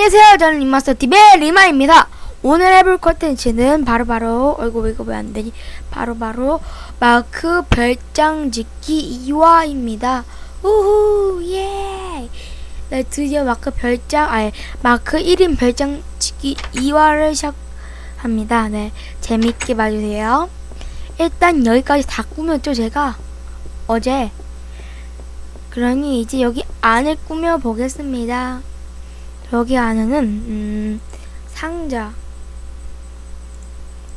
안녕하세요. 저는 리마스터 TV의 리마입니다. 오늘 해볼 컨텐츠는 바로바로 어이구 이거 왜 안 되니? 바로 바로 마크 별장 짓기 2화입니다. 우후 예. 네 드디어 마크 별장 아니 마크 1인 별장 짓기 2화를 시작합니다. 네 재밌게 봐주세요. 일단 여기까지 다 꾸몄죠 제가 어제. 그러니 이제 여기 안을 꾸며 보겠습니다. 여기 안에는 음, 상자,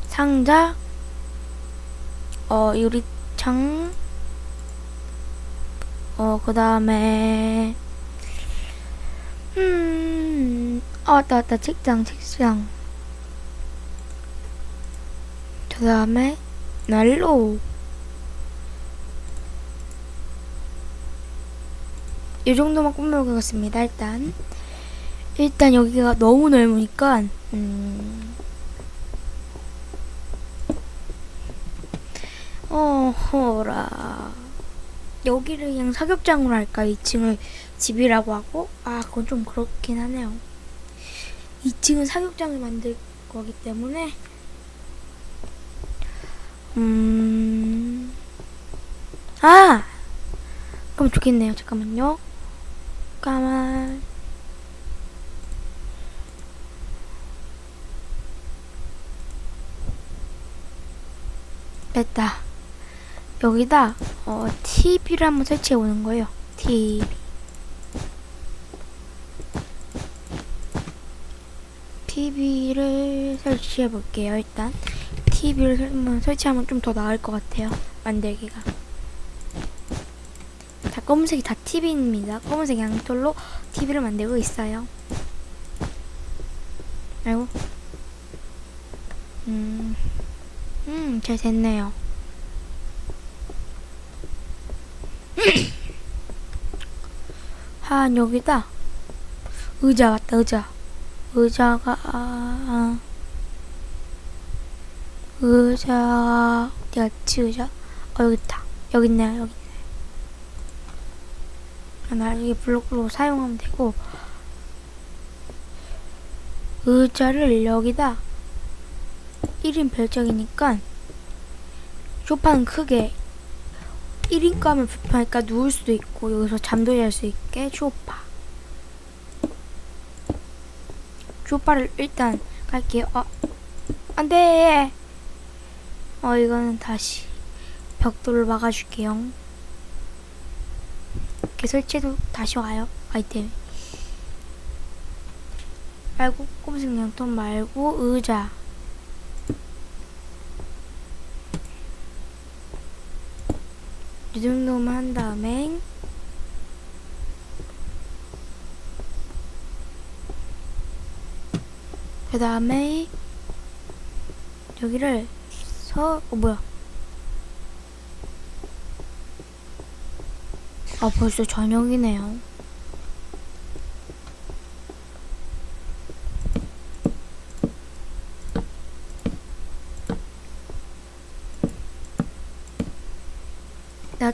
상자, 어 유리창, 어그 다음에 음, 아 왔다 왔다 책장 책장. 그 다음에 난로. 이 정도만 꾸며보겠습니다. 일단. 일단 여기가 너무 넓으니까 음. 어허라. 여기를 그냥 사격장으로 할까? 2층을 집이라고 하고? 아 그건 좀 그렇긴 하네요. 2층은 사격장을 만들 거기 때문에. 음... 아! 그럼 좋겠네요. 잠깐만요. 까만 됐다. 여기다 어, TV를 한번 설치해 보는 거예요. TV. TV를 설치해 볼게요. 일단 TV를 한번 설치하면 좀 더 나을 것 같아요. 만들기가. 자, 검은색이 다 TV입니다. 검은색 양털로 TV를 만들고 있어요. 아이고. 음. 음, 잘 됐네요. 한 여기다? 의자 왔다 의자. 의자가 아, 의자 어디 갔지 의자? 어 여기 있다. 여기 있네요 여기 있네. 아, 나중에 블록으로 사용하면 되고. 의자를 여기다. 1인 별장이니까 소파는 크게 1인 가면 불편하니까 누울 수도 있고 여기서 잠도 잘 수 있게 소파. 소파를 일단 갈게요. 아 안돼. 어 이거는 다시 벽돌을 막아줄게요. 이렇게 설치해도 다시 와요 아이템. 말고 꼼색 양통 말고 의자 이 정도만 한 다음에 그 다음에 여기를 서, 어 뭐야? 아 벌써 저녁이네요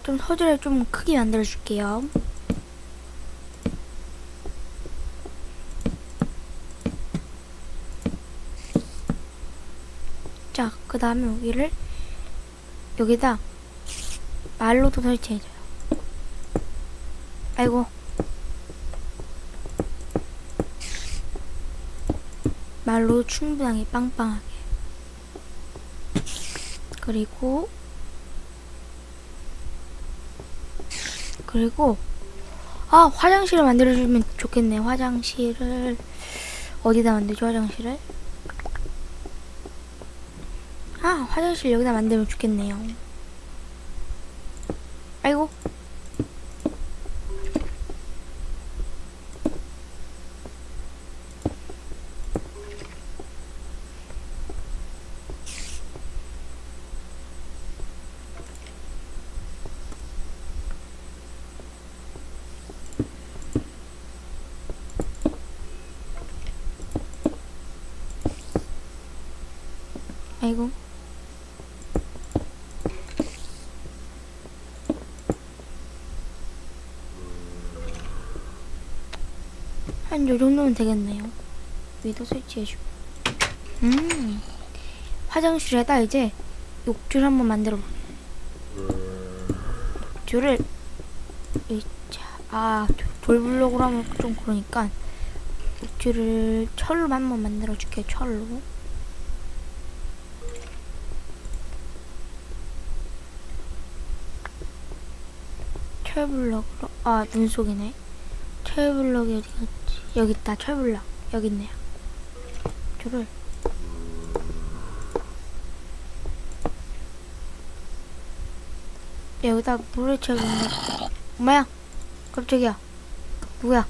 좀 서재를 좀 크게 만들어 줄게요. 자, 그 다음에 여기를 여기다 말로도 설치해줘요. 아이고. 말로 충분하게 빵빵하게. 그리고 그리고 아 화장실을 만들어주면 좋겠네. 화장실을. 어디다 만들죠 화장실을? 아 화장실 여기다 만들면 좋겠네요. 아이고 아이고 한한요 정도면 되겠네요. 위에다 설치해주고. 음. 화장실에다 이제 욕조를 한번 만들어 자, 아, 돌블록으로 하면 좀 그러니까 욕조를 철로 한번 만들어 줄게요, 철로. 철블럭으로, 아, 눈속이네. 철블럭이 어디 갔지? 여기 있다, 철블럭. 여기 있네요. 저를 여기다 물을 채우는 엄마야 깜짝이야 누구야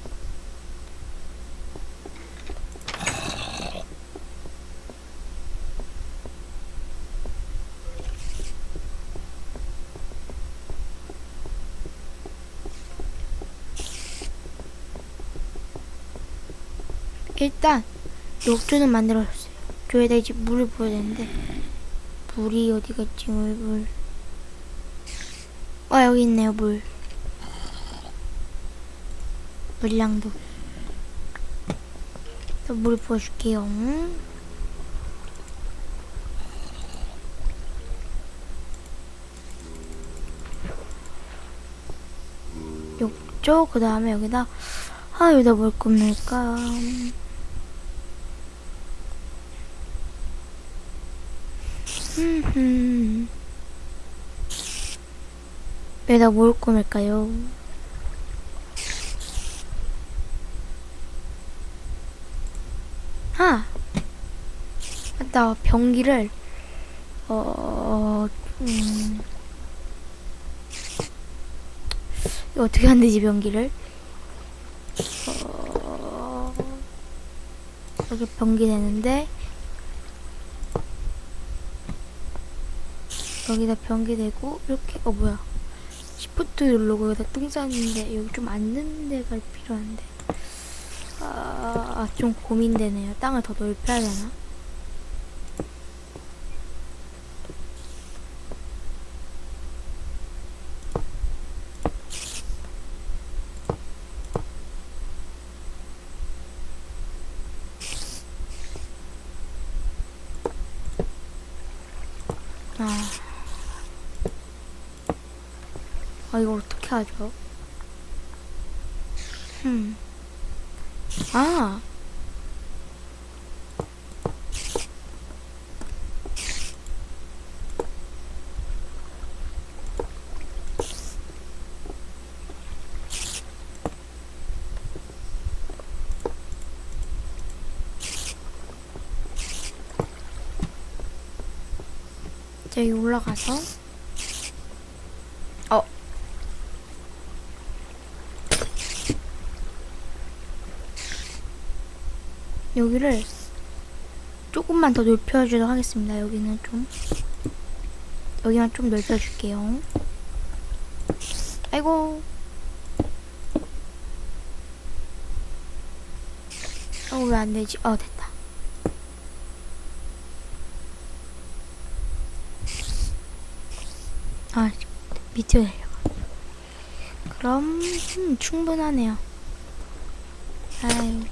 일단 욕조는 만들어줬어요. 교에다 이제 물을 부어야 되는데 물이 어디 갔지 물 물. 아 여기 있네요 물. 물량도. 또 물을 부어줄게요. 욕조 그 다음에 여기다 아 여기다 뭘 굽을까? 여기다 뭘 꾸밀까요? 아! 맞다, 변기를, 어, 음. 이거 어떻게 만들지, 변기를? 어, 여기 변기 되는데, 여기다 변기 되고 이렇게 어 뭐야. 시프트 누르고 여기다 똥 싸는데 여기 좀 앉는 데가 필요한데. 아 좀 고민되네요. 땅을 더 넓혀야 되나 아 아, 이거 어떻게 하죠? 흠. 아. 자, 여기 올라가서 여기를 조금만 더 넓혀주도록 하겠습니다. 여기는 좀 여기만 좀 넓혀줄게요. 아이고. 어, 왜 안 되지? 어, 됐다. 아, 밑으로 내려가. 그럼, 음, 충분하네요. 아유.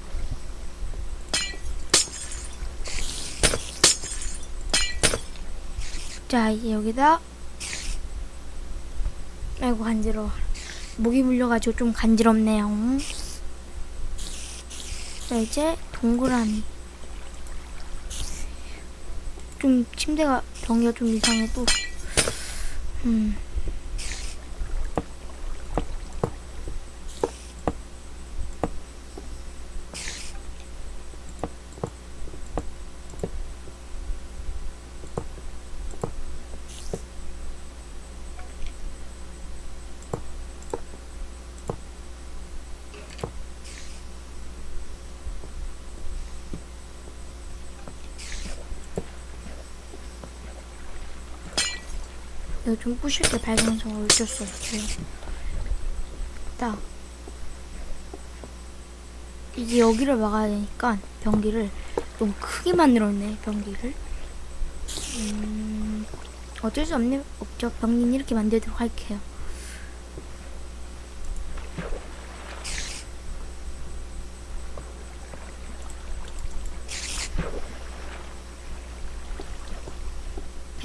자 여기다 아이고 간지러워 목이 물려가지고 좀 간지럽네요 자 이제 동그라미 좀 침대가 변기가 좀 이상해 또 음. 좀 부실 때 발광성을 어쩔 수 없어요. 딱 이제 여기를 막아야 되니까 변기를 너무 크게 만들었네 변기를. 음, 어쩔 수 없네 없죠. 변기는 이렇게 만들도록 할게요.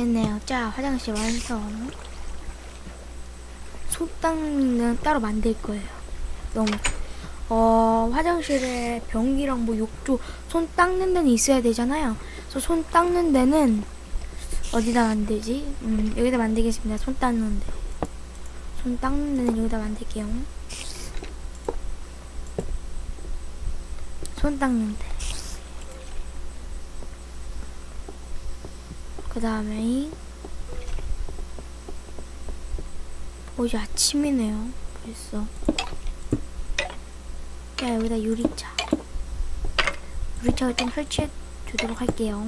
됐네요. 자, 화장실 완성. 손 닦는 따로 만들 거예요. 너무 어 화장실에 변기랑 뭐 욕조 손 닦는 데는 있어야 되잖아요. 그래서 손 닦는 데는 어디다 만들지? 음 여기다 만들겠습니다. 손 닦는 데. 손 닦는 데는 여기다 만들게요. 손 닦는 데. 그 다음에 어 이제 아침이네요. 벌써. 자 여기다 유리차. 유리차를 좀 설치해 두도록 할게요.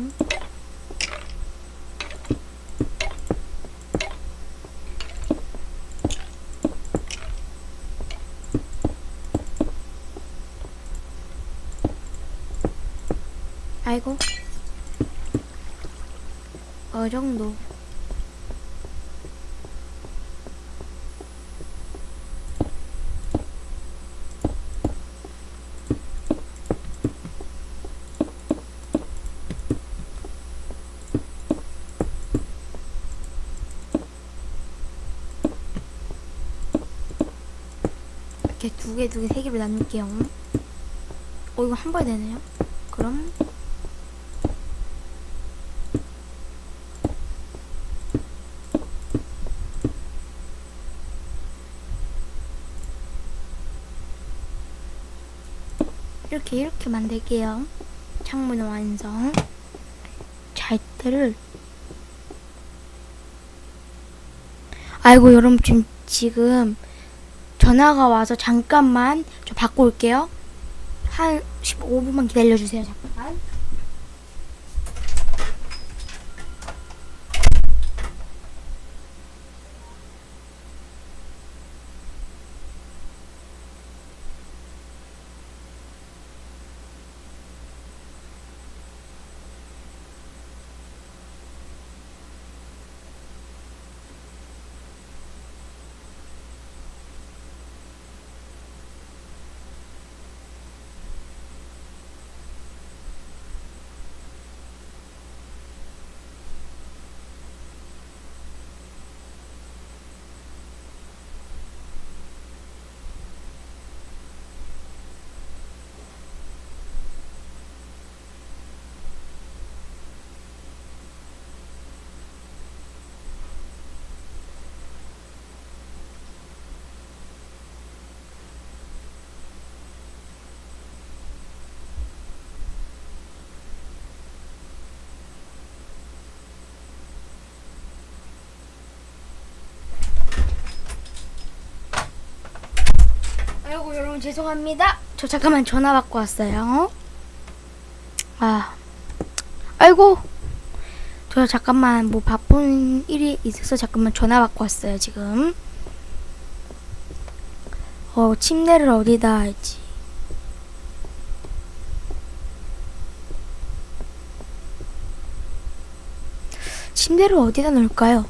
아이고. 어 정도. 이렇게 두 개, 두 개, 세 개로 나눌게요. 어, 이거 한 번에 되네요. 그럼 이렇게 이렇게 만들게요. 창문 완성. 잘 때를 아이고 여러분 지금 지금 전화가 와서 잠깐만 저 받고 올게요. 한 15분만 기다려 주세요. 잠깐만. 아이고 여러분 죄송합니다. 저 잠깐만 전화 받고 왔어요. 아, 아이고 저 잠깐만 뭐 바쁜 일이 있어서 잠깐만 전화 받고 왔어요 지금. 어 침대를 어디다 할지. 침대를 어디다 놓을까요?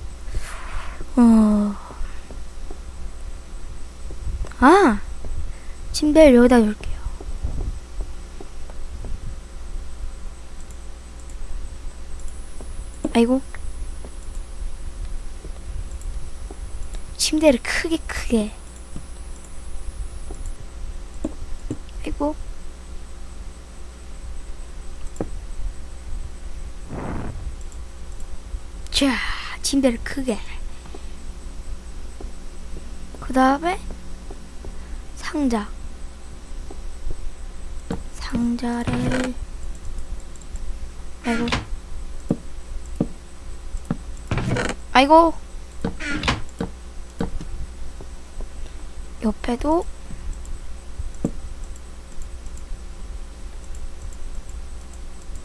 어. 아! 침대를 여기다 놓을게요. 아이고. 침대를 크게 크게. 아이고. 자, 침대를 크게. 그 다음에 상자. 상자를 아이고 아이고 옆에도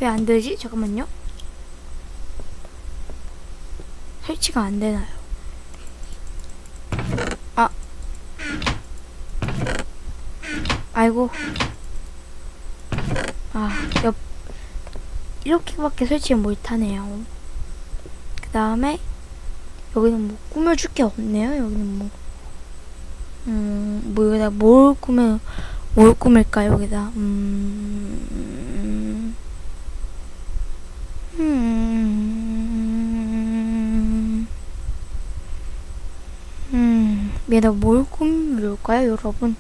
왜 안 되지? 잠깐만요. 설치가 안 되나요? 아. 아이고. 아, 옆 이렇게밖에 설치 못하네요. 그 다음에 여기는 뭐 꾸며줄 게 없네요. 여기는 뭐, 음, 뭐 여기다 뭘 꾸며, 뭘 꾸밀까 여기다. 음, 음, 음, 여기다 뭘 꾸밀까요, 여러분?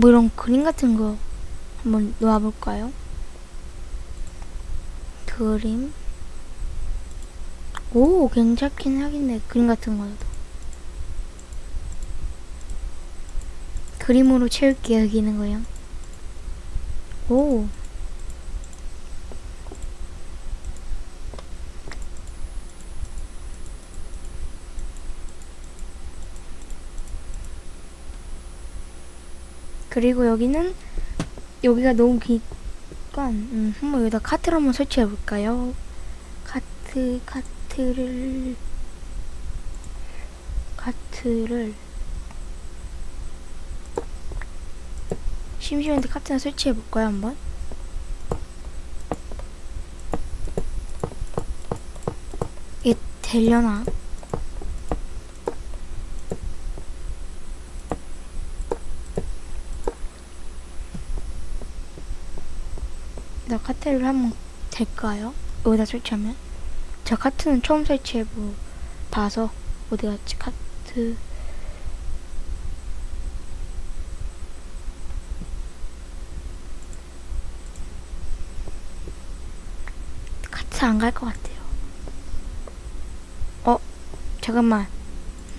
뭐 이런 그림 같은 거 한번 놓아볼까요? 그림. 오, 괜찮긴 하겠네. 그림 같은 거도. 그림으로 채울게요, 여기 있는 거요. 오. 그리고 여기는 여기가 너무 기니까 음, 한번 여기다 카트를 한번 설치해 볼까요? 카트 카트를 카트를 심심한데 카트나 설치해 볼까요 한번? 이게 되려나? 나 카트를 하면 될까요? 여기다 설치하면? 저 카트는 처음 설치해보 봐서 어디 갔지 카트 카트 안 갈 것 같아요. 어 잠깐만.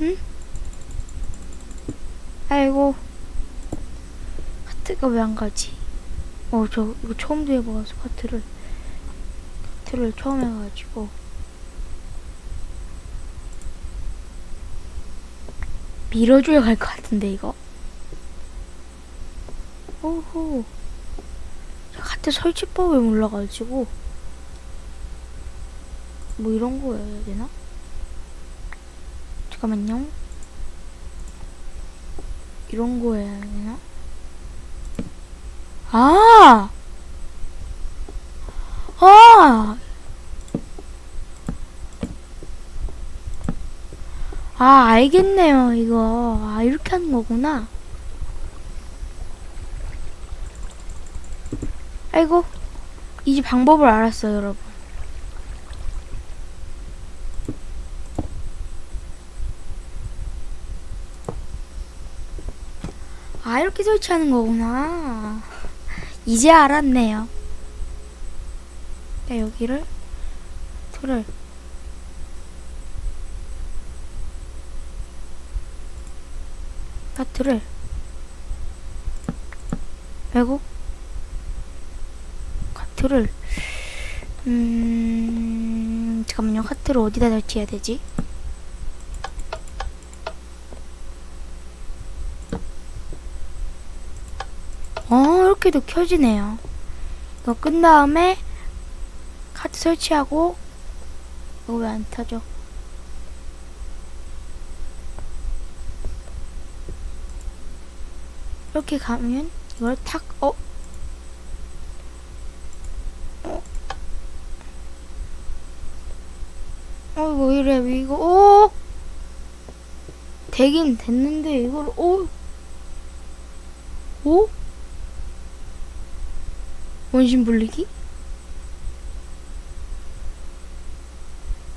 응? 아이고 카트가 왜 안 가지? 어, 저 이거 처음 해봐서 카트를 카트를 처음 해가지고 밀어줘야 갈 것 같은데 이거. 오호. 저 카트 설치법을 몰라가지고 뭐 이런 거 해야 되나? 잠깐만요. 이런 거 해야 되나? 아! 아! 아, 알겠네요, 이거. 아, 이렇게 하는 거구나. 아이고, 이제 방법을 알았어요, 여러분. 아, 이렇게 설치하는 거구나. 이제 알았네요. 자, 여기를 틀을 카트를 빼고 카트를 음 잠깐만요 카트를 어디다 설치해야 되지? 어 이렇게도 켜지네요 이거 끝 다음에 카트 설치하고 이거 왜안 타죠? 이렇게 가면 이걸 탁 어? 어? 어 이거 왜 이래 왜 이거 오 되긴 됐는데 이걸 오 오? 원심 불리기?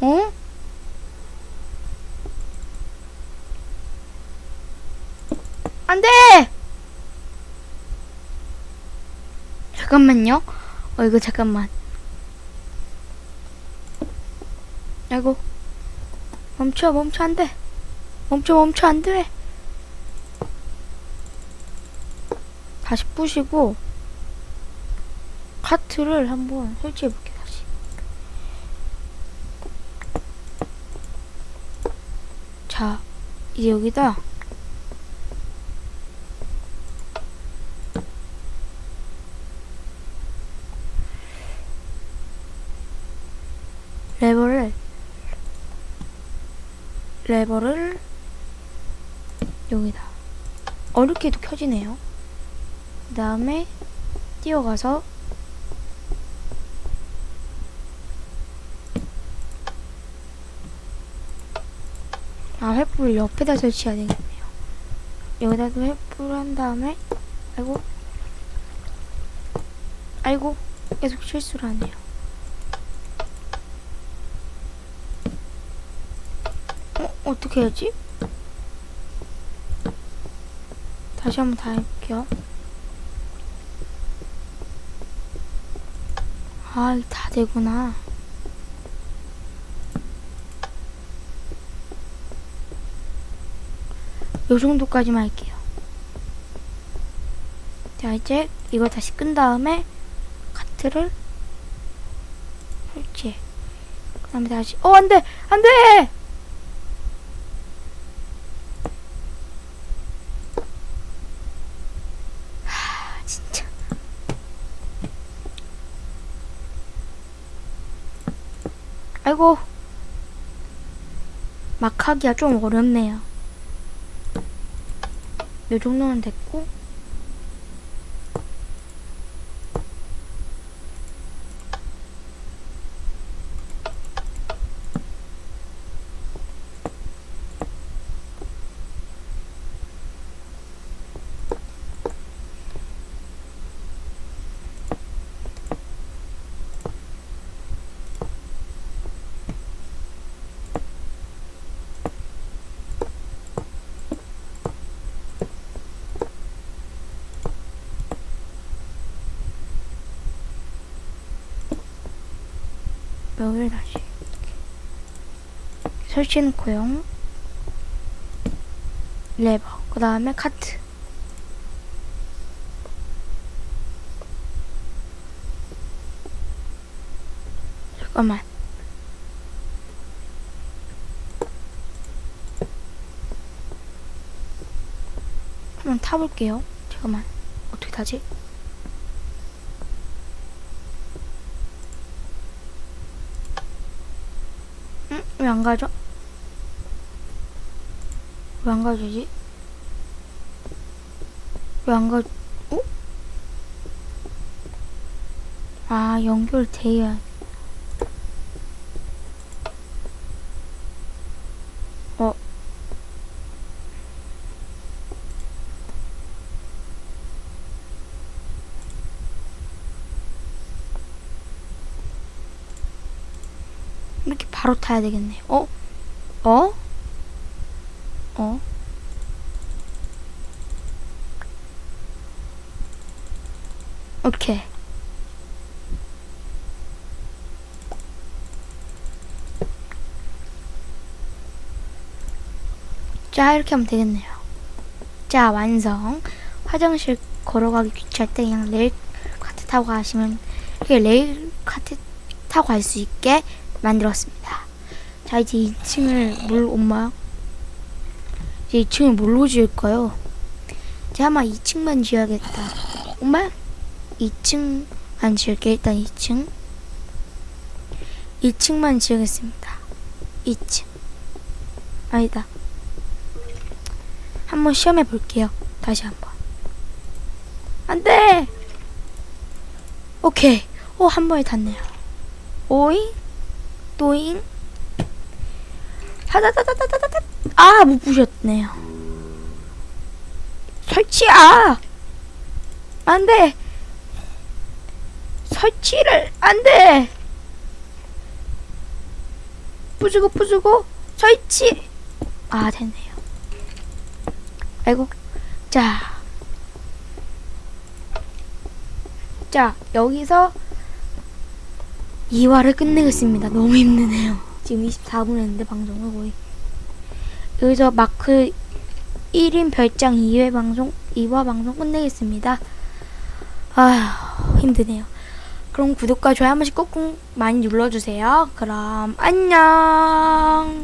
어? 안 돼! 잠깐만요. 어, 이거 잠깐만. 아이고. 멈춰, 멈춰, 안 돼. 멈춰, 멈춰, 안 돼. 다시 부시고, 카트를 한번 설치해 볼게, 다시. 자, 이제 여기다 레버를 레버를 여기다 어렵게도 켜지네요. 그 다음에 뛰어가서 아, 횃불을 옆에다 설치해야 되겠네요. 여기다도 횃불 한 다음에, 아이고. 아이고, 계속 실수를 하네요. 어, 어떻게 해야지? 다시 한번 다 해볼게요. 아, 이게 다 되구나. 요 정도까지만 할게요. 자, 이제 이걸 다시 끈 다음에 카트를 설치해. 그 다음에 다시, 어, 안 돼! 안 돼! 하, 진짜. 아이고. 막 하기가 좀 어렵네요. 요 정도는 됐고 여기를 다시 설치해놓고요. 레버 그 다음에 카트. 잠깐만. 한번 타볼게요. 잠깐만. 어떻게 타지? 응? 왜 안 가죠? 왜안 가지지? 왜 안 가, 어? 아, 연결돼야. 어. 이렇게 바로 타야 되겠네. 어? 어? 어? 오케이. 자, 이렇게 하면 되겠네요. 자, 완성. 화장실 걸어가기 귀찮을 때 그냥 레일 카트 타고 가시면 이렇게 레일 카트 타고 갈 수 있게 만들었습니다. 자, 이제 2층을 뭘 엄마? 이제 2층을 뭘로 지을까요? 제가 아마 2층만 지어야겠다. 엄마? 2층만 지을게. 일단 2층. 2층만 지으겠습니다. 2층. 아니다. 한번 시험해 볼게요. 다시 한번. 안 돼! 오케이. 오, 한 번에 닿네요. 오잉? 또잉? 하다다다다다다 아, 못 부셨네요. 설치, 아! 안 돼! 설치를, 안 돼! 부수고, 부수고, 설치! 아, 됐네요. 아이고. 자. 자, 여기서 2화를 끝내겠습니다. 너무 힘드네요. 지금 24분 했는데 방송을 거의. 여기서 마크 1인 별장 2회 방송, 2화 방송 끝내겠습니다. 아휴, 힘드네요. 그럼 구독과 좋아요 한 번씩 꾹꾹 많이 눌러주세요. 그럼 안녕!